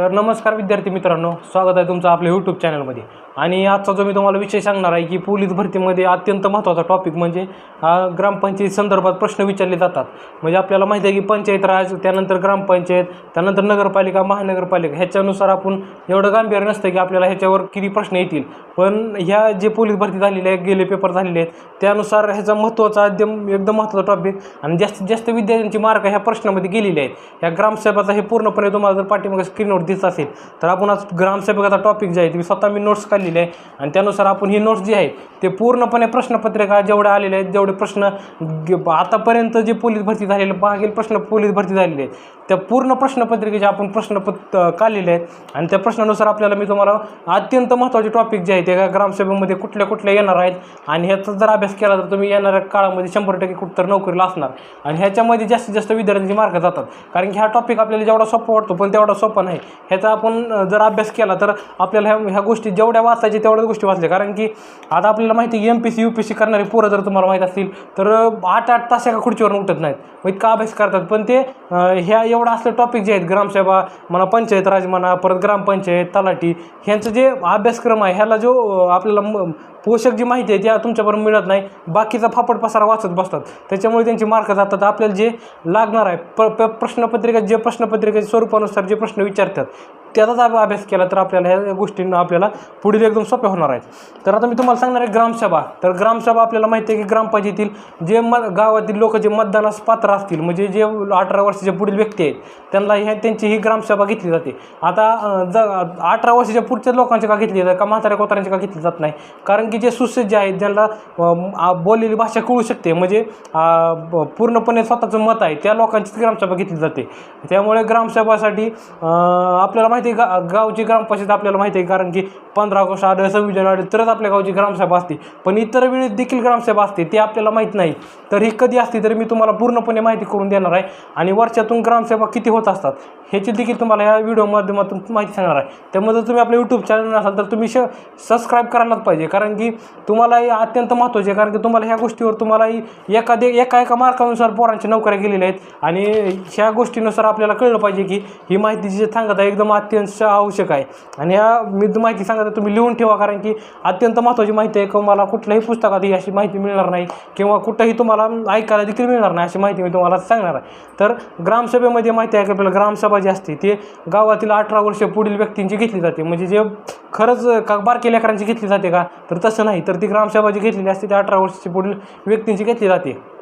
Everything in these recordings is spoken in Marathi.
तर नमस्कार विद्यार्थी मित्रांनो स्वागत आहे तुमचं आपल्या यूट्यूब चॅनलमध्ये आणि आजचा जो मी तुम्हाला विषय सांगणार आहे की पोलीस भरतीमध्ये अत्यंत महत्त्वाचा टॉपिक म्हणजे ग्रामपंचायत संदर्भात प्रश्न विचारले जातात. म्हणजे आपल्याला माहिती आहे की पंचायत राज त्यानंतर ग्रामपंचायत त्यानंतर नगरपालिका महानगरपालिका ह्याच्यानुसार आपण एवढं गांभीर्य नसतं की आपल्याला ह्याच्यावर किती प्रश्न येतील. पण ह्या जे पोलीस भरती झालेले आहेत गेले पेपर झालेले आहेत त्यानुसार ह्याचा महत्त्वाचा एकदम एकदम महत्त्वाचा टॉपिक आणि जास्तीत जास्त विद्यार्थ्यांची मार्क ह्या प्रश्नामध्ये गेलेले आहेत. ह्या ग्रामसेवाचा हे पूर्णपणे तुम्हाला जर पाठीमागे स्क्रीनवर दिसत असेल तर आपण आज ग्रामसेवकाचा टॉपिक जे आहे ते स्वतः मी नोट्स दिले. आहे आणि त्यानुसार आपण ही नोट्स जी आहे ते पूर्णपणे प्रश्नपत्रिका जेवढे आलेले आहेत जेवढे प्रश्न आतापर्यंत जे पोलीस भरती झालेले मागील प्रश्न पोलीस भरती झालेले आहेत त्या पूर्ण प्रश्नपत्रिकेचे आपण प्रश्नपत काढलेले आहेत. आणि त्या प्रश्नानुसार आपल्याला मी तुम्हाला अत्यंत महत्त्वाचे टॉपिक जे आहेत ते ग्रामसभेमध्ये कुठल्या कुठल्या येणार आहेत. आणि ह्याचा जर अभ्यास केला तर तुम्ही येणाऱ्या काळामध्ये शंभर टक्के कुठं तर नोकरीला असणार. आणि ह्याच्यामध्ये जास्तीत जास्त विद्यार्थ्यांचे मार्क जातात. कारण की हा टॉपिक आपल्याला जेवढा सोपा वाटतो पण तेवढा सोपा नाही. ह्याचा आपण जर अभ्यास केला तर आपल्याला ह्या ह्या गोष्टी जेवढ्या वाचायच्या तेवढ्याच गोष्टी वाचल्या. कारण की आता आपल्याला माहिती आहे M P C U P C करणारे पोरं जर तुम्हाला माहीत असतील तर आठ आठ तास एका खुर्चीवरून उठत नाहीत. मग इतका अभ्यास करतात. पण ते ह्या एवढं असलं टॉपिक जे आहेत ग्रामसभा म्हणा पंचायत राज म्हणा परत ग्रामपंचायत तलाठी ह्यांचं जे अभ्यासक्रम आहे ह्याला जो आपल्याला म- पोषक जी माहिती आहे त्या तुमच्यापर्यंत मिळत नाही. बाकीचा फापड पसारा वाचत बसतात. त्याच्यामुळे त्यांची मार्क जातात. आपल्याला जे लागणार आहे प प प्रश्नपत्रिका जे प्रश्नपत्रिकेच्या स्वरूपानुसार जे प्रश्न विचारतात त्याचाच आपण अभ्यास केला तर आपल्याला ह्या गोष्टींना आपल्याला पुढील एकदम सोप्या होणार आहेत. तर आता मी तुम्हाला सांगणार आहे ग्रामसभा. तर ग्रामसभा आपल्याला माहिती आहे की ग्रामपंचायतीतील जे म गावातील लोक जे मतदानास पात्र असतील म्हणजे जे अठरा वर्षाच्या पुढील व्यक्ती आहेत त्यांना ह्या त्यांची ही ग्रामसभा घेतली जाते. आता ज अठरा वर्षाच्या पुढच्या लोकांची का घेतली जाते का म्हाताऱ्या कोताऱ्यांची का घेतली जात नाही? कारण की जे सुसज्ज आहेत ज्यांना बोललेली भाषा कळू शकते म्हणजे पूर्णपणे स्वतःचं मत आहे त्या लोकांचीच ग्रामसभा घेतली जाते. त्यामुळे ग्रामसभासाठी आपल्याला माहिती आहे गा गावची ग्रामपंचायत आपल्याला माहिती आहे कारण की पंधरा ऑगस्ट आलं सव्वीस जानेवारी तरच आपल्या गावची ग्रामसभा असते. पण इतर वेळी देखील ग्रामसभा असते ते आपल्याला माहीत नाही. तर ही कधी असते तर मी तुम्हाला पूर्णपणे माहिती करून देणार आहे. आणि वर्षातून ग्रामसभा किती होत असतात ह्याची देखील तुम्हाला या व्हिडिओ माध्यमातून माहिती सांगणार आहे. त्यामुळे जर तुम्ही आपलं यूट्यूब चॅनल असाल तर तुम्ही श सबस्क्राईब करायलाच पाहिजे. कारण की तुम्हाला हे अत्यंत महत्त्वाचे आहे कारण की तुम्हाला ह्या गोष्टीवर तुम्हालाही एखादे एका एका मार्कानुसार पोरांच्या नोकऱ्या गेलेल्या आहेत. आणि ह्या गोष्टीनुसार आपल्याला कळलं पाहिजे की ही माहिती जी सांगत आहे एकदम अत्यंत आवश्यक आहे. आणि ह्या मी माहिती सांगत तुम्ही लिहून ठेवा कारण की अत्यंत महत्त्वाची माहिती आहे. किंवा मला कुठल्याही पुस्तकात ही अशी माहिती मिळणार नाही किंवा कुठंही तुम्हाला ऐकायला देखील मिळणार नाही अशी माहिती मी तुम्हाला सांगणार आहे. तर ग्रामसभेमध्ये माहिती आहे की आपल्याला ग्रामसभा जी असते ते गावातील अठरा वर्ष पुढील व्यक्तींची घेतली जाते. म्हणजे जे खरंच का बारके लेकरांची घेतली जाते का? तर तसं नाही. तर ती ग्रामसभा जी घेतलेली असते ती अठरा वर्षाची पुढील व्यक्तींची घेतली जाते.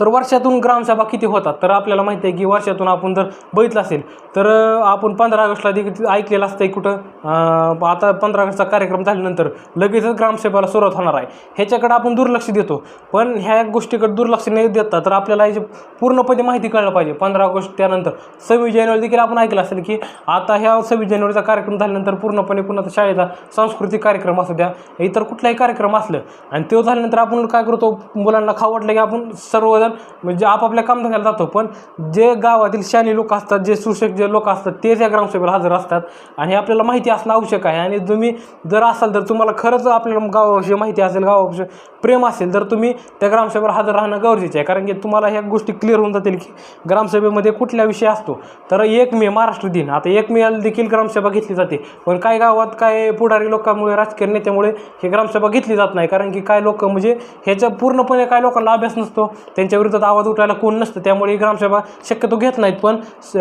तर वर्षातून ग्रामसभा किती होतात? तर आपल्याला माहिती आहे की वर्षातून आपण जर बघितलं असेल तर आपण पंधरा ऑगस्टला देखील ऐकलेलं असतं आहे कुठं आता पंधरा ऑगस्टचा कार्यक्रम झाल्यानंतर लगेचच ग्रामसभेला सुरुवात होणार आहे. ह्याच्याकडे आपण दुर्लक्ष देतो. पण ह्या गोष्टीकडे दुर्लक्ष नाही देता तर आपल्याला याची पूर्णपणे माहिती कळलं पाहिजे. पंधरा ऑगस्ट त्यानंतर सव्वीस जानेवारी देखील आपण ऐकलं असेल की आता ह्या सव्वीस जानेवारीचा कार्यक्रम झाल्यानंतर पूर्णपणे कुणाचा शाळेचा सांस्कृतिक कार्यक्रम असू द्या इतर कुठलाही कार्यक्रम असलं आणि तो झाल्यानंतर आपण काय करतो? मुलांना खाऊ वाटलं की आपण सर्वजण म्हणजे आपापल्या कामधंद्याला जातो. पण जे गावातील शाली लोक असतात जे सुशिक्षित जे लोक असतात तेच या ग्रामसभेला हजर असतात. आणि आपल्याला माहिती असणं आवश्यक आहे. आणि तुम्ही जर असाल तर तुम्हाला खरंच आपल्याला गावाविषयी माहिती असेल गावाविषयी प्रेम असेल तर तुम्ही त्या ग्रामसभेला हजर राहणं गरजेचं आहे. कारण की तुम्हाला ह्या गोष्टी क्लिअर होऊन जातील की ग्रामसभेमध्ये कुठल्या विषय असतो. तर एक मे महाराष्ट्र दिन. आता एक मेला देखील ग्रामसभा घेतली जाते. पण काही गावात काय पुढारी लोकांमुळे राजकीय नेत्यामुळे हे ग्रामसभा घेतली जात नाही. कारण की काय लोक म्हणजे ह्याच्या पूर्णपणे काय लोकांना अभ्यास नसतो. त्यांच्या विरोधात आवाज उठायला कोण नसतं. त्यामुळे ग्रामसभा शक्यतो घेत नाहीत पण स-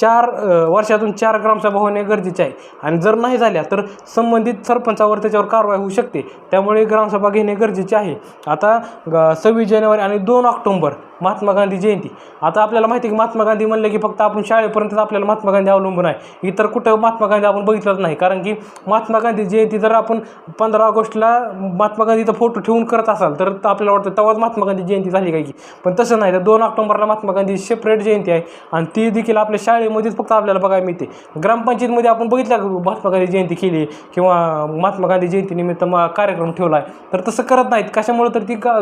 चार वर्षातून चार ग्रामसभा होणे गरजेचे आहे. आणि जर नाही झाल्या तर संबंधित सरपंचावर त्याच्यावर कारवाई होऊ शकते. त्यामुळे ग्रामसभा घेणे गरजेचे आहे. आता ग- सव्वीस जानेवारी आणि दोन ऑक्टोंबर महात्मा गांधी जयंती. आता आपल्याला माहिती आहे की महात्मा गांधी म्हणले की फक्त आपण शाळेपर्यंतच आपल्याला महात्मा गांधी अवलंबून आहे. इतर कुठं महात्मा गांधी आपण बघितलंच नाही. कारण की महात्मा गांधी जयंती जर आपण पंधरा ऑगस्टला महात्मा गांधीचा फोटो ठेवून करत असाल तर आपल्याला वाटतं तेव्हाच महात्मा गांधी जयंती झाली काय की. पण तसं नाही. तर दोन ऑक्टोबरला महात्मा गांधी सेपरेट जयंती आहे आणि ती देखील आपल्या शाळेमध्येच फक्त आपल्याला बघायला मिळते. ग्रामपंचायतमध्ये आपण बघितलं महात्मा गांधी जयंती केली किंवा महात्मा गांधी जयंतीनिमित्त मग कार्यक्रम ठेवला आहे. तर तसं करत नाहीत. कशामुळे तर ती का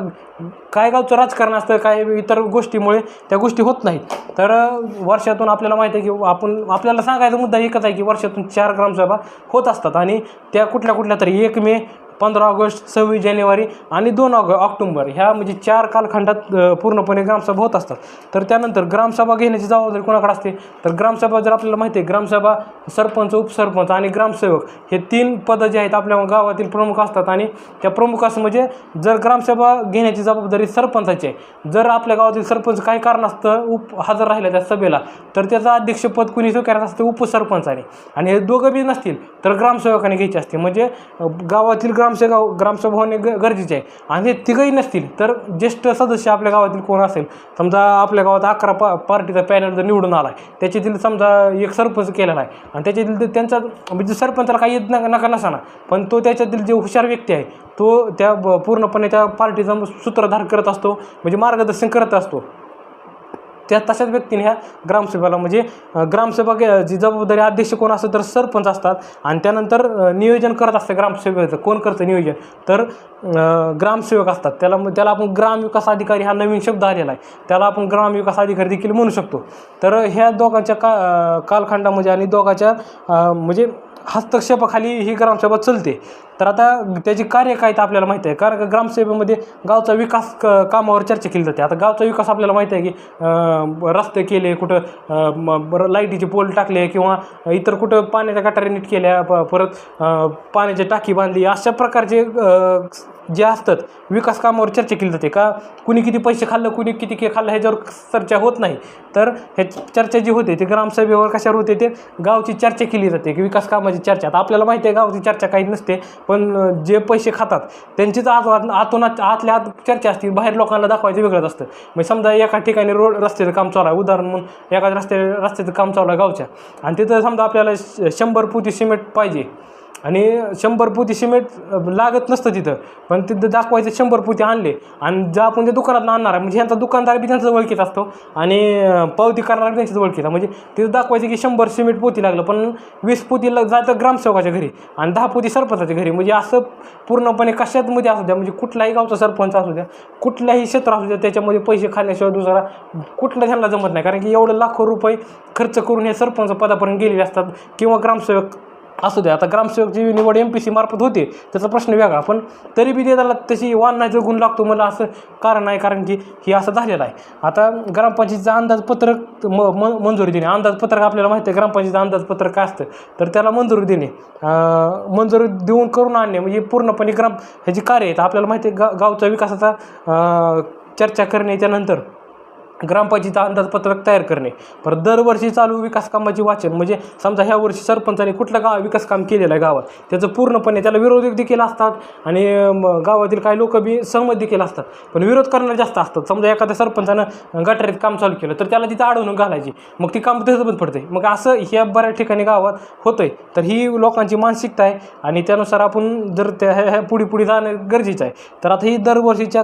काय गावचं राजकारण असतं काय इतर गोष्टीमुळे त्या गोष्टी होत नाहीत. तर वर्षातून आपल्याला माहिती आहे की आपण आपल्याला सांगायचा मुद्दा एकच आहे की वर्षातून चार ग्रामसभा होत असतात आणि त्या कुठल्या कुठल्या तरी एक मे पंधरा ऑगस्ट सव्वीस जानेवारी आणि दोन ऑग ऑक्टोंबर ह्या म्हणजे चार कालखंडात पूर्णपणे ग्रामसभा होत असतात. तर त्यानंतर ग्रामसभा घेण्याची जबाबदारी कोणाकडे असते? तर ग्रामसभा जर आपल्याला माहिती आहे ग्रामसभा सरपंच उपसरपंच आणि ग्रामसेवक हे तीन पदं जे आहेत आपल्या गावातील प्रमुख असतात आणि त्या प्रमुखास म्हणजे जर ग्रामसभा घेण्याची जबाबदारी सरपंचाची आहे. जर आपल्या गावातील सरपंच काही कारणास्तव उप हजर राहिला त्या सभेला तर त्याचं अध्यक्षपद कुणी स्वीकारत असते? उपसरपंचाने. आणि हे दोघं बी नसतील तर ग्रामसेवकाने घ्यायची असते. म्हणजे गावातील ग्राम ग्रामसेगाव ग्रामसभा होणे ग गरजेचे आहे. आणि हे तिघही नसतील तर ज्येष्ठ सदस्य आपल्या गावातील कोण असेल? समजा आपल्या गावात अकरा पा पार्टीचा पॅनल जर निवडून आला आहे त्याच्यातील समजा एक सरपंच केलेला आहे आणि त्याच्यातील त्यांचा म्हणजे सरपंचाला काही येत नका नका नसाना पण तो त्याच्यातील जे हुशार व्यक्ती आहे तो त्या ब- पूर्णपणे त्या पार्टीचा सूत्रधार करत असतो म्हणजे मार्गदर्शन करत असतो. त्या तशाच व्यक्तीने ह्या ग्रामसभेला म्हणजे ग्रामसभा जी जबाबदारी अध्यक्ष कोण असतं तर सरपंच असतात. आणि त्यानंतर नियोजन करत असतं ग्रामसेवेचं कोण करतं नियोजन? तर ग्रामसेवक असतात. त्याला मग त्याला आपण ग्रामविकास अधिकारी हा नवीन शब्द आलेला आहे. त्याला आपण ग्रामविकास अधिकारी देखील म्हणू शकतो. तर ह्या दोघांच्या का कालखंडामध्ये आणि दोघांच्या म्हणजे हस्तक्षेपाखाली ही ग्रामसभा चलते. तर आता त्याची कार्य काय तर आपल्याला माहिती आहे. कारण ग्रामसभेमध्ये गावचा विकास क कामावर चर्चा केली जाते. आता गावचा विकास आपल्याला माहिती आहे की रस्ते केले कुठं बरं लाईटीचे पोल टाकले किंवा इतर कुठं पाण्याच्या गटारी नीट केल्या परत पाण्याची टाकी बांधली अशा प्रकारचे जे असतात विकास कामावर चर्चा केली जाते का? कुणी किती पैसे खाल्लं कुणी किती के खाल्लं ह्याच्यावर चर्चा होत नाही. तर हे चर्चा जी होते ती ग्रामसभेवर कशावर होते ते गावची चर्चा केली जाते की विकास कामाची चर्चा. आता आपल्याला माहिती आहे गावची चर्चा काही नसते पण जे पैसे खातात त्यांचीच आज आतून आत- आतल्या आत चर्चा असतील बाहेर लोकांना दाखवायचं वेगळंच असतं. म्हणजे समजा एका ठिकाणी रोड रस्त्याचं काम चालू आहे उदाहरण म्हणून एका रस्त्या रस्त्याचं काम चालू आहे गावच्या. आणि तिथं समजा आपल्याला श- शंभर पुती सिमेंट पाहिजे आणि शंभर पोती सिमेंट लागत नसतं तिथं. पण तिथं दाखवायचं शंभर पोती आणले. आणि जर आपण त्या दुकानात आणणार आहे म्हणजे ह्यांचा दुकानदार बी त्यांचं ओळखीत असतो. आणि पावती करणार बी त्यांच्याच ओळखीत म्हणजे तिथं दाखवायचं की शंभर सिमेंट पोती लागलं पण वीस पोती ला- जातं ग्रामसेवकाच्या घरी. आणि दहा पोती सरपंचाच्या घरी. म्हणजे असं पूर्णपणे कशातमध्ये असू द्या म्हणजे कुठलाही गावचा सरपंच असू द्या कुठल्याही क्षेत्र असू द्या त्याच्यामध्ये पैसे खाण्याशिवाय दुसरा कुठला त्यांना जमत नाही. कारण की एवढं लाखो रुपये खर्च करून हे सरपंच पदापर्यंत गेलेले असतात. किंवा ग्रामसेवक असू द्या आता ग्रामसेवकची निवड एम पी सी मार्फत होते त्याचा प्रश्न वेगळा पण तरी बी त्याला तशी वाढण्याचा गुण लागतो मला असं कारण आहे कारण की हे असं झालेलं आहे. आता ग्रामपंचायतीचं अंदाजपत्रक म म मंजुरी देणे अंदाजपत्रक आपल्याला माहिती आहे ग्रामपंचायतीचं अंदाजपत्रक काय असतं? तर त्याला मंजुरी देणे मंजुरी देऊन करून आणणे म्हणजे पूर्णपणे ग्राम ह्याची कार्य आहेत आपल्याला माहिती आहे गा गावचा विकासाचा चर्चा करणे त्यानंतर ग्रामपंचायतीचा अंदाजपत्रक तयार करणे. परत दरवर्षी चालू विकास कामाची वाचन म्हणजे समजा ह्या वर्षी सरपंचाने कुठलं गाव विकास काम केलेलं आहे गावात त्याचं पूर्णपणे त्याला विरोधक देखील असतात आणि गावातील काही लोक बी सहमत देखील असतात. पण विरोध करणारे जास्त असतात. समजा एखाद्या सरपंचानं गटारीत काम चालू केलं तर त्याला तिथं आढळून घालायची. मग ती काम तसं बंद पडते. मग असं ह्या बऱ्याच ठिकाणी गावात होतंय. तर ही लोकांची मानसिकता आहे आणि त्यानुसार आपण जर त्या ह्या पुढे पुढे जाणं गरजेचं आहे. तर आता ही दरवर्षीच्या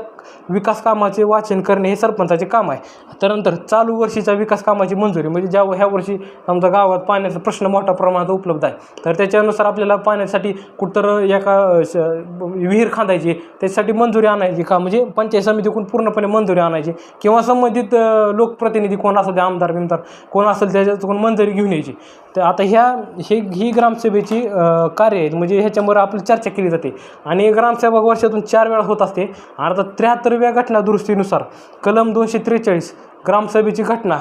विकास कामाचे वाचन करणे हे सरपंचाचे काम आहे. त्यानंतर चालू वर्षीच्या विकास कामाची मंजुरी म्हणजे ज्या ह्या वर्षी आमच्या गावात पाण्याचा प्रश्न मोठ्या प्रमाणात उपलब्ध आहे. तर त्याच्यानुसार आपल्याला पाण्यासाठी कुठतर एका श- विहीर खांदायची त्याच्यासाठी मंजुरी आणायची का? म्हणजे पंचायत समितीकडून पूर्णपणे मंजुरी आणायची किंवा संबंधित लोकप्रतिनिधी कोण असेल ते आमदार बिमदार कोण असेल त्याच्याकडून मंजुरी घेऊन यायची. तर आता ह्या हे ही ग्रामसभेची कार्य आहेत. म्हणजे ह्याच्यामुळे आपली चर्चा केली जाते. आणि ग्रामसभा वर्षातून चार वेळा होत असते. आणि आता त्र्याहत्तरव्या घटना दुरुस्तीनुसार कलम दोनशे त्रेचाळीस ग्रामसभेची घटना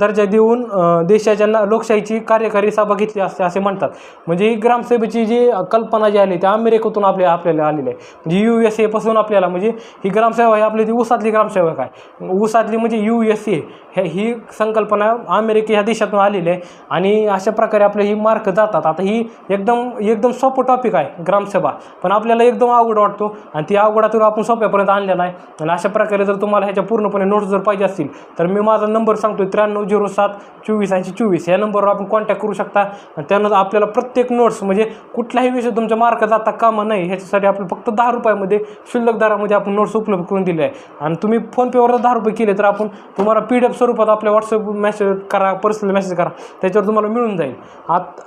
दर्जा देऊन देशाच्या ना लोकशाहीची कार्यकारी सभा घेतली असते असे म्हणतात. म्हणजे ही ग्रामसभेची जी कल्पना जी आली ती अमेरिकेतून आपल्या आपल्याला आलेली आहे. म्हणजे यू एस एपासून आपल्याला म्हणजे ही ग्रामसेवा ही आपली ती ऊसातली ग्रामसेवक आहे ऊसातली म्हणजे यू एस ए ह्या ही संकल्पना अमेरिके ह्या देशातून आलेली आहे. आणि अशा प्रकारे आपले ही मार्क जातात. आता ही एकदम एकदम सोपं टॉपिक आहे ग्रामसभा. पण आपल्याला एकदम अवघड वाटतो. आणि ती अवघडातून आपण सोप्यापर्यंत आणलेला आहे. आणि अशा प्रकारे जर तुम्हाला ह्याच्या पूर्णपणे नोट्स जर पाहिजे असतील तर मी माझा नंबर सांगतो त्र्याण्णव झिरो सात चोवीस ऐंशी चोवीस. या नंबरवर आपण कॉन्टॅक्ट करू शकता. आणि त्यानंतर आपल्याला प्रत्येक नोट्स म्हणजे कुठलाही विषय तुमच्या मार्क जाता कामा नाही ह्याच्यासाठी आपण फक्त दहा रुपयामध्ये शिल्लक दरामध्ये आपण नोट्स उपलब्ध करून दिले आहे. आणि तुम्ही फोनपेवर दहा रुपये केले तर आपण तुम्हाला पी डी एफ स्वरूपात आपल्या व्हॉट्सअप मेसेज करा पर्सनल मेसेज करा त्याच्यावर तुम्हाला मिळून जाईल. आत